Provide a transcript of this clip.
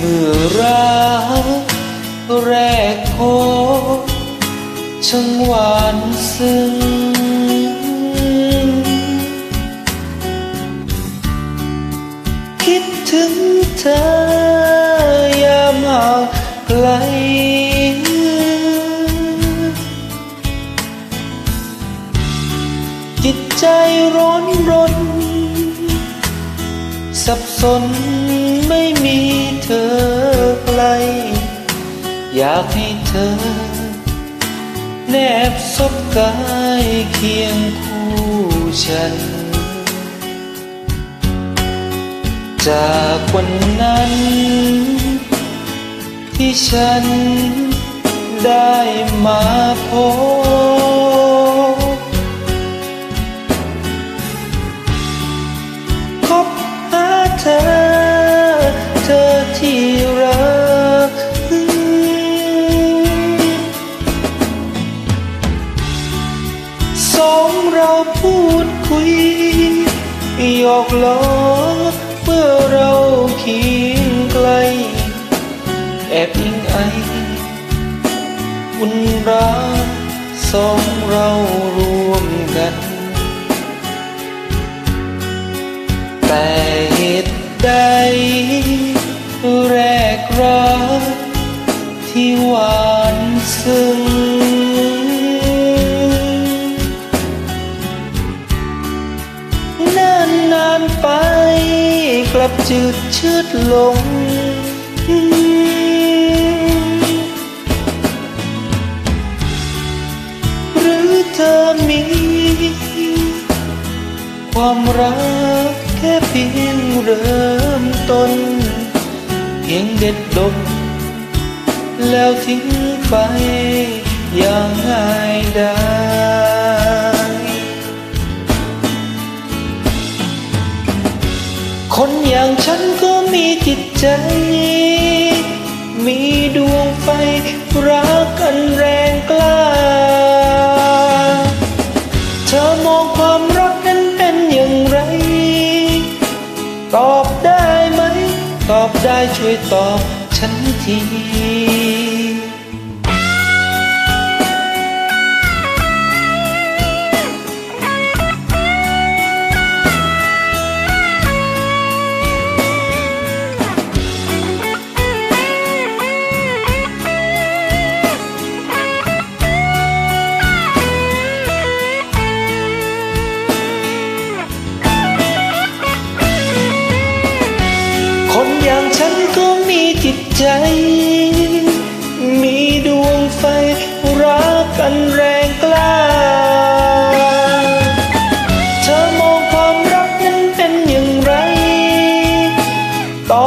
เมื่อรักแรกพบช่างหวานซึ้งคิดถึงเธอยามห่างไกลจิตใจร้อนรน สับสนไม่มีเธอใกล อยากให้เธอ แนบซบกายเคียงคู่ฉัน จากวันนั้น ที่ฉันได้มาพบ อกล้อเมื่อเราเคียงไกล แอบอิงไออุ่นรักสองเรารู้ ลับจืดชืดลง หรือเธอมี ความรักแค่เพียงเริ่มต้น เพียงเด็ดดมแล้วทิ้งไปอย่างง่ายดาย คนอย่างฉันก็มีจิตใจ มีดวงไฟรักกันแรงกล้า เธอมองความรักนั้นเป็นอย่างไร ตอบได้ไหม ตอบได้ช่วยตอบฉันที อย่างฉันก็มีจิตใจ มีดวงไฟรักกันแรงกล้า เธอมองความรักนั้นเป็นอย่างไรต่อ